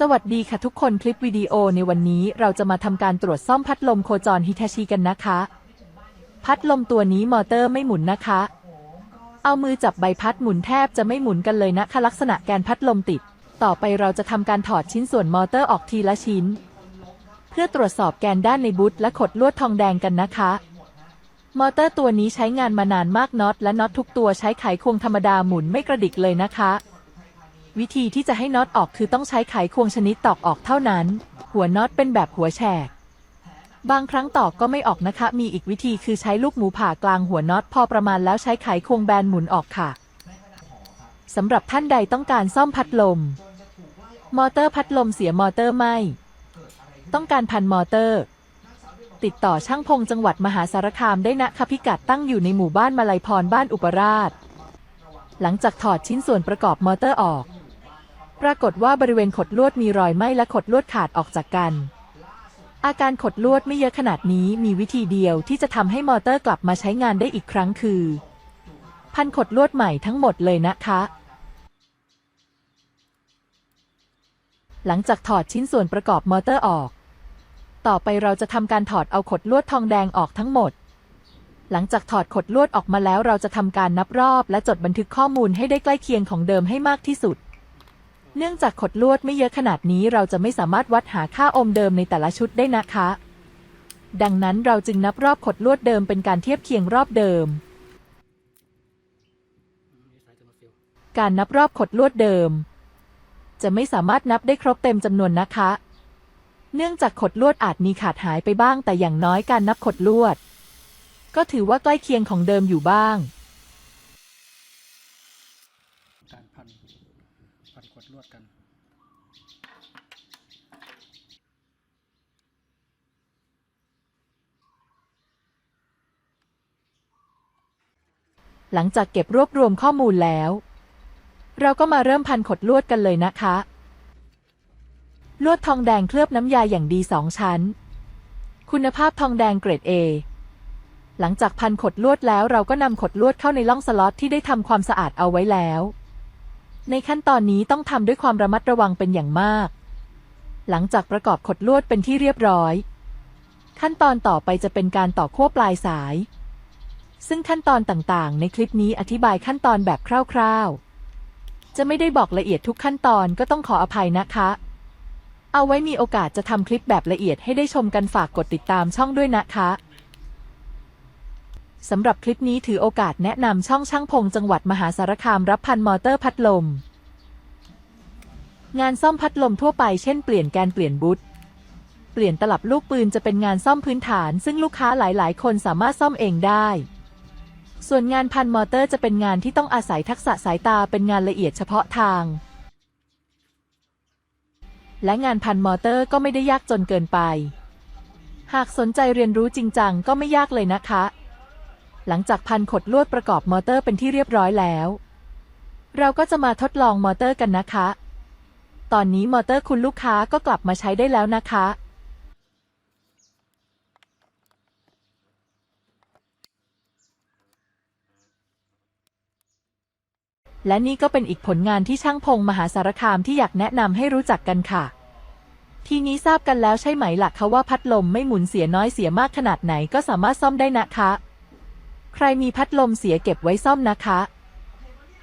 สวัสดีค่ะทุกคนคลิปวิดีโอในวันนี้เราจะมาทำการตรวจซ่อมพัดลมโคจรฮิทาชิกันนะคะ พัดลมตัวนี้มอเตอร์ไม่หมุนนะคะ เอามือจับใบพัดหมุนแทบจะไม่หมุนกันเลยนะคะลักษณะแกนพัดลมติด ต่อไปเราจะทำการถอดชิ้นส่วนมอเตอร์ออกทีละชิ้น เพื่อตรวจสอบแกนด้านในบูทและขดลวดทองแดงกันนะคะ มอเตอร์ตัวนี้ใช้งานมานานมากน็อตและน็อตทุกตัวใช้ไขควงธรรมดาหมุนไม่กระดิกเลยนะคะ วิธีที่จะให้น็อตออกคือต้องใช้ไขควงชนิดตอกออกเท่านั้น หัวน็อตเป็นแบบหัวแฉก บางครั้งตอกก็ไม่ออกนะคะ มีอีกวิธีคือใช้ลูกหมูผ่ากลางหัวน็อตพอประมาณแล้วใช้ไขควงแบนหมุนออกค่ะสำหรับท่านใดต้องการซ่อมพัดลม มอเตอร์พัดลมเสียมอเตอร์ไหมต้องการพันมอเตอร์ ติดต่อช่างพงจังหวัดมหาสารคามได้นะคะพิกัดตั้งอยู่ในหมู่บ้านมาลัยพรบ้านอุปราช หลังจากถอดชิ้นส่วนประกอบมอเตอร์ออก รากฏว่าบริเวณขดลวดมีรอยไหม้และขดลวดขาดออกจากกัน อาการขดลวดไม่เยอะขนาดนี้มีวิธีเดียวที่จะทำให้มอเตอร์กลับมาใช้งานได้อีกครั้งคือ พันขดลวดใหม่ทั้งหมดเลยนะคะ หลังจากถอดชิ้นส่วนประกอบมอเตอร์ออก ต่อไปเราจะทำการถอดเอาขดลวดทองแดงออกทั้งหมดหลังจากถอดขดลวดออกมาแล้วเราจะทำการนับรอบและจดบันทึกข้อมูลให้ได้ใกล้เคียงของเดิมให้มากที่สุด เนื่องจากขดลวดไม่เยอะขนาดนี้เราจะไม่สามารถวัดหาค่าโอห์มเดิมในแต่ละชุดได้นะคะ ดังนั้นเราจึงนับรอบขดลวดเดิมเป็นการเทียบเคียงรอบเดิม การนับรอบขดลวดเดิม จะไม่สามารถนับได้ครบเต็มจำนวนนะคะ เนื่องจากขดลวดอาจมีขาดหายไปบ้าง แต่อย่างน้อยการนับขดลวด ก็ถือว่าใกล้เคียงของเดิมอยู่บ้าง การพันพันขวดลวดกัน หลังจากเก็บรวบรวมข้อมูลแล้ว เราก็มาเริ่มพันขดลวดกันเลยนะคะ ลวดทองแดงเคลือบน้ำยาอย่างดีสองชั้น คุณภาพทองแดงเกรด A หลังจากพันขดลวดแล้วเราก็นำขดลวดเข้าในล่องสล็อตที่ได้ทำความสะอาดเอาไว้แล้ว ในขั้นตอนนี้ต้องทำด้วยความระมัดระวังเป็นอย่างมาก หลังจากประกอบขดลวดเป็นที่เรียบร้อย ขั้นตอนต่อไปจะเป็นการต่อขั้วปลายสาย ซึ่งขั้นตอนต่างๆ ในคลิปนี้อธิบายขั้นตอนแบบคร่าวๆ จะไม่ได้บอกละเอียดทุกขั้นตอนก็ต้องขออภัยนะคะ เอาไว้มีโอกาสจะทำคลิปแบบละเอียดให้ได้ชมกันฝากกดติดตามช่องด้วยนะคะสำหรับคลิปนี้ถือโอกาสแนะนำช่องช่างพงจังหวัดมหาสารคามรับพันมอเตอร์พัดลม งานซ่อมพัดลมทั่วไปเช่นเปลี่ยนแกนเปลี่ยนบุตเปลี่ยนตลับลูกปืนจะเป็นงานซ่อมพื้นฐาน ซึ่งลูกค้าหลาย ๆ คนสามารถซ่อมเองได้ ส่วนงานพันมอเตอร์จะเป็นงานที่ต้องอาศัยทักษะสายตาเป็นงานละเอียดเฉพาะทาง และงานพันมอเตอร์ก็ไม่ได้ยากจนเกินไป หากสนใจเรียนรู้จริงจังก็ไม่ยากเลยนะคะ หลังจากพันขดลวดประกอบมอเตอร์เป็นที่เรียบร้อยแล้ว เราก็จะมาทดลองมอเตอร์กันนะคะ ตอนนี้มอเตอร์คุณลูกค้าก็กลับมาใช้ได้แล้วนะคะ และนี่ก็เป็นอีกผลงานที่ช่างพงมหาสารคามที่อยากแนะนำให้รู้จักกันค่ะ ทีนี้ทราบกันแล้วใช่ไหมล่ะคะว่าพัดลมไม่หมุนเสียน้อยเสียมากขนาดไหนก็สามารถซ่อมได้นะคะ ใครมีพัดลมเสียเก็บไว้ซ่อมนะคะ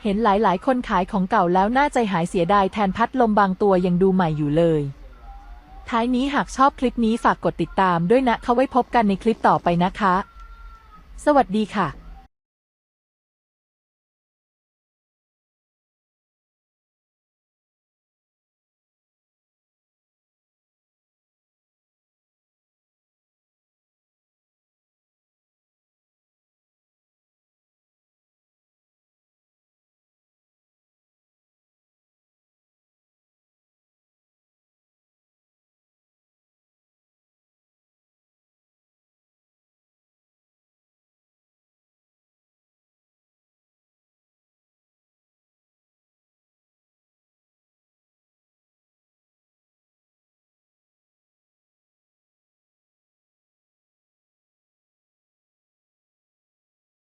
เห็นหลายๆ คนขายของเก่าแล้วน่าใจหายเสียดายแทนพัดลมบางตัวยังดูใหม่อยู่เลย ท้ายนี้หากชอบคลิปนี้ฝากกดติดตามด้วยนะคะไว้พบกันในคลิปต่อไปนะคะ สวัสดีค่ะ